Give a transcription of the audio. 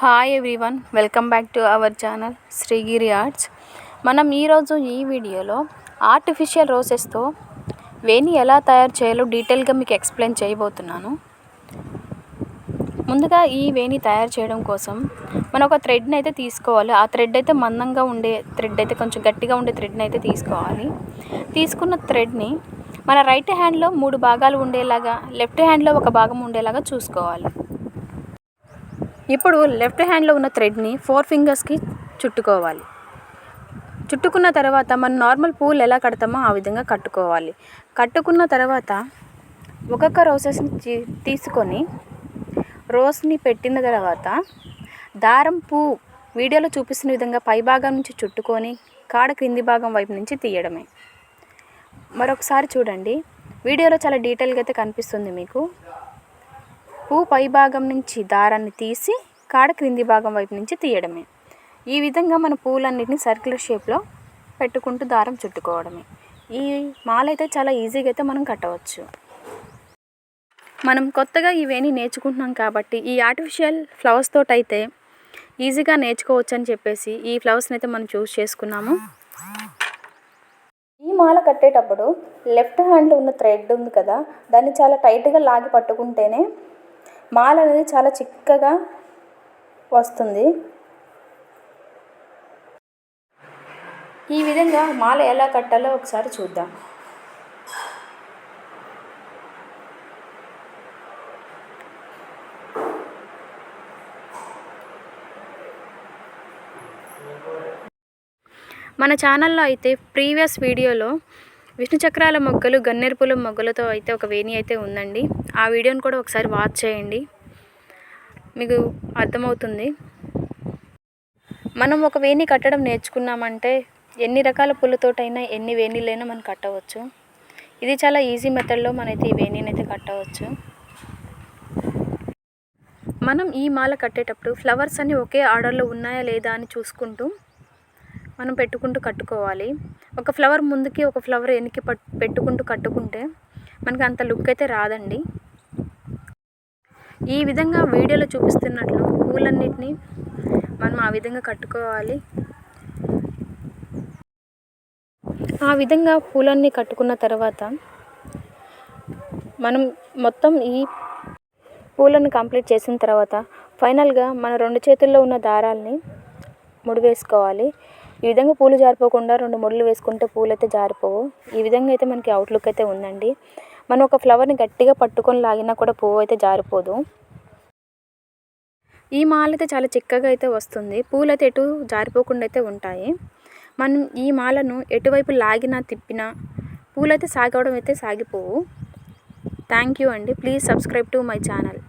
Hi everyone welcome back to our channel Srigiri arts మనం ఈరోజు ఈ వీడియోలో ఆర్టిఫిషియల్ రోసెస్తో వేణి ఎలా తయారు చేయాలో డీటెయిల్గా మీకు ఎక్స్ప్లెయిన్ చేయబోతున్నాను. ముందుగా ఈ వేణి తయారు చేయడం కోసం మనం ఒక థ్రెడ్ని అయితే తీసుకోవాలి. ఆ థ్రెడ్ అయితే మందంగా ఉండే థ్రెడ్ అయితే కొంచెం గట్టిగా ఉండే థ్రెడ్ని అయితే తీసుకోవాలి. తీసుకున్న థ్రెడ్ని మన రైట్ హ్యాండ్లో మూడు భాగాలు ఉండేలాగా లెఫ్ట్ హ్యాండ్లో ఒక భాగం ఉండేలాగా చూసుకోవాలి. ఇప్పుడు లెఫ్ట్ హ్యాండ్లో ఉన్న థ్రెడ్ని ఫోర్ ఫింగర్స్కి చుట్టుకోవాలి. చుట్టుకున్న తర్వాత మనం నార్మల్ పూలు ఎలా కడతామో ఆ విధంగా కట్టుకోవాలి. కట్టుకున్న తర్వాత ఒక్కొక్క రోసెస్ని తీ- తీసుకొని రోస్ని పెట్టిన తర్వాత దారం పూ వీడియోలో చూపిస్తున్న విధంగా పై భాగం నుంచి చుట్టుకొని కాడ క్రింది భాగం వైపు నుంచి తీయడమే. మరొకసారి చూడండి. వీడియోలో చాలా డీటెయిల్గా అయితే కనిపిస్తుంది మీకు. పువ్వు పై భాగం నుంచి దారాన్ని తీసి కాడ క్రింది భాగం వైపు నుంచి తీయడమే. ఈ విధంగా మన పూలన్నిటిని సర్క్యులర్ షేప్లో పెట్టుకుంటూ దారం చుట్టుకోవడమే. ఈ మాల అయితే చాలా ఈజీగా అయితే మనం కట్టవచ్చు. మనం కొత్తగా ఇవేని నేర్చుకుంటున్నాం కాబట్టి ఈ ఆర్టిఫిషియల్ ఫ్లవర్స్ తోటైతే అయితే ఈజీగా నేర్చుకోవచ్చు అని చెప్పేసి ఈ ఫ్లవర్స్ని అయితే మనం చూస్ చేసుకున్నాము. ఈ మాల కట్టేటప్పుడు లెఫ్ట్ హ్యాండ్లో ఉన్న థ్రెడ్ ఉంది కదా దాన్ని చాలా టైట్గా లాగి పట్టుకుంటేనే మాల అనేది చాలా చిక్కగా వస్తుంది. ఈ విధంగా మాల ఎలా కట్టాలో ఒకసారి చూద్దాం. మన ఛానల్లో అయితే ప్రీవియస్ వీడియోలో విష్ణు చక్రాల మొగ్గలు గన్నేరు పూల మొగ్గలతో అయితే ఒక వేణి అయితే ఉందండి. ఆ వీడియోని కూడా ఒకసారి వాచ్ చేయండి. మీకు అర్థమవుతుంది. మనం ఒక వేణి కట్టడం నేర్చుకున్నామంటే ఎన్ని రకాల పూలతోటైనా ఎన్ని వేణీలైనా మనం కట్టవచ్చు. ఇది చాలా ఈజీ మెథడ్లో మనైతే ఈ వేణిని అయితే కట్టవచ్చు. మనం ఈ మాల కట్టేటప్పుడు ఫ్లవర్స్ అన్నీ ఒకే ఆర్డర్లో ఉన్నాయా లేదా అని చూసుకుంటూ మనం పెట్టుకుంటూ కట్టుకోవాలి. ఒక ఫ్లవర్ ముందుకి ఒక ఫ్లవర్ వెనక్కి పెట్టుకుంటూ కట్టుకుంటే మనకి అంత లుక్ అయితే రాదండి. ఈ విధంగా వీడియోలో చూపిస్తున్నట్లు పూలన్నిటిని మనం ఆ విధంగా కట్టుకోవాలి. ఆ విధంగా పూలన్నీ కట్టుకున్న తర్వాత మనం మొత్తం ఈ పూలను కంప్లీట్ చేసిన తర్వాత ఫైనల్గా మన రెండు చేతుల్లో ఉన్న దారాల్ని ముడివేసుకోవాలి. ఈ విధంగా పూలు జారిపోకుండా రెండు ముడులు వేసుకుంటే పూలు అయితే జారిపోవు. ఈ విధంగా అయితే మనకి అవుట్లుక్ అయితే ఉందండి. మనం ఒక ఫ్లవర్ని గట్టిగా పట్టుకొని లాగినా కూడా పువ్వు అయితే జారిపోదు. ఈ మాల అయితే చాలా చిక్కగా అయితే వస్తుంది. పూలు అయితే ఎటు జారిపోకుండా అయితే ఉంటాయి. మనం ఈ మాలను ఎటువైపు లాగినా తిప్పినా పూలు అయితే సాగవడం అయితే సాగిపోవు. థ్యాంక్ యూ అండి. Please subscribe to my channel